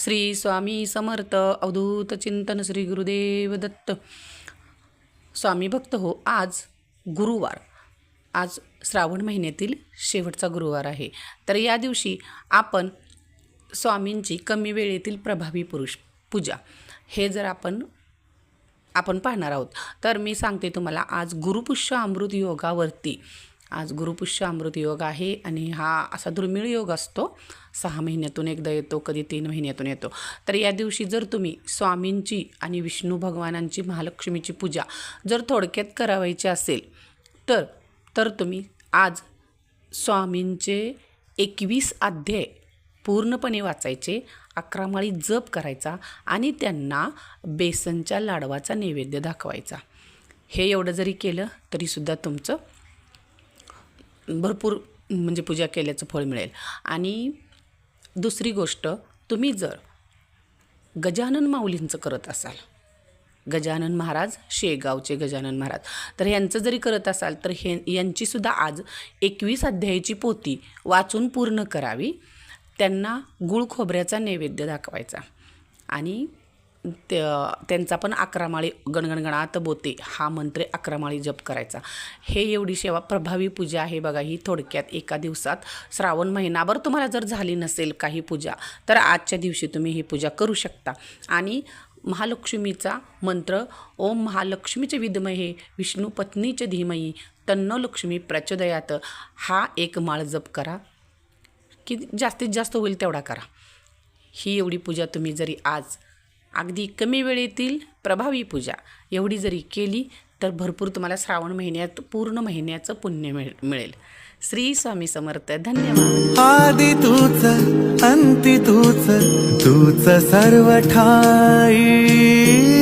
श्री स्वामी समर्थ अवधूत चिंतन श्री गुरुदेव दत्त. स्वामी भक्त हो आज गुरुवार. आज श्रावण महिन्यातील शेवटचा गुरुवार आहे. तर या दिवशी आपण स्वामींची कमी वेळेतील प्रभावी पुरुष पूजा हे जर आपण आपण पाहणार आहोत. तर मी सांगते तुम्हाला आज गुरुपुष्य अमृत योगावरती आज गुरुपुष्य अमृत योग आहे आणि हा असा दुर्मिळ योग असतो. सहा महिन्यातून एकदा येतो कधी तीन महिन्यातून येतो. तर या दिवशी जर तुम्ही स्वामींची आणि विष्णू भगवानांची महालक्ष्मीची पूजा जर थोडक्यात करावायची असेल तर तर तुम्ही आज स्वामींचे एकवीस अध्याय पूर्णपणे वाचायचे अकरा माळी जप करायचा आणि त्यांना बेसनच्या लाडवाचा नैवेद्य दाखवायचा. हे एवढं जरी केलं तरीसुद्धा तुमचं भरपूर म्हणजे पूजा केल्याचं फळ मिळेल. आणि दुसरी गोष्ट तुम्ही जर गजानन माऊलींचं करत असाल गजानन महाराज शेगावचे गजानन महाराज तर यांचं जरी करत असाल तर हे यांचीसुद्धा आज एकवीस अध्यायाची पोती वाचून पूर्ण करावी. त्यांना गुळ खोबऱ्याचा नैवेद्य दाखवायचा. आणि त्यांचा पण अकरामाळी गणगणगणात बोते. हा मंत्र अकरामाळी जप करायचा. हे एवढी सेवा प्रभावी पूजा आहे बघा ही थोडक्यात एका दिवसात श्रावण महिनाभर तुम्हाला जर झाली नसेल काही पूजा तर आजच्या दिवशी तुम्ही ही पूजा करू शकता. आणि महालक्ष्मीचा मंत्र ओम महालक्ष्मीचे विद्महे विष्णू पत्नीचे धीमही तन्नो लक्ष्मी प्रचोदयात हा एक माळ जप करा. की जास्तीत जास्त होईल तेवढा करा. ही एवढी पूजा तुम्ही जरी आज अगदी कमी वेळेतील प्रभावी पूजा एवढी जरी केली तर भरपूर तुम्हाला श्रावण महिन्यात पूर्ण महिन्याचं पुण्य मिळ मिळेल. श्री स्वामी समर्थ धन्यवाद. आदि तूच अंती तूच तूच सर्व ठाई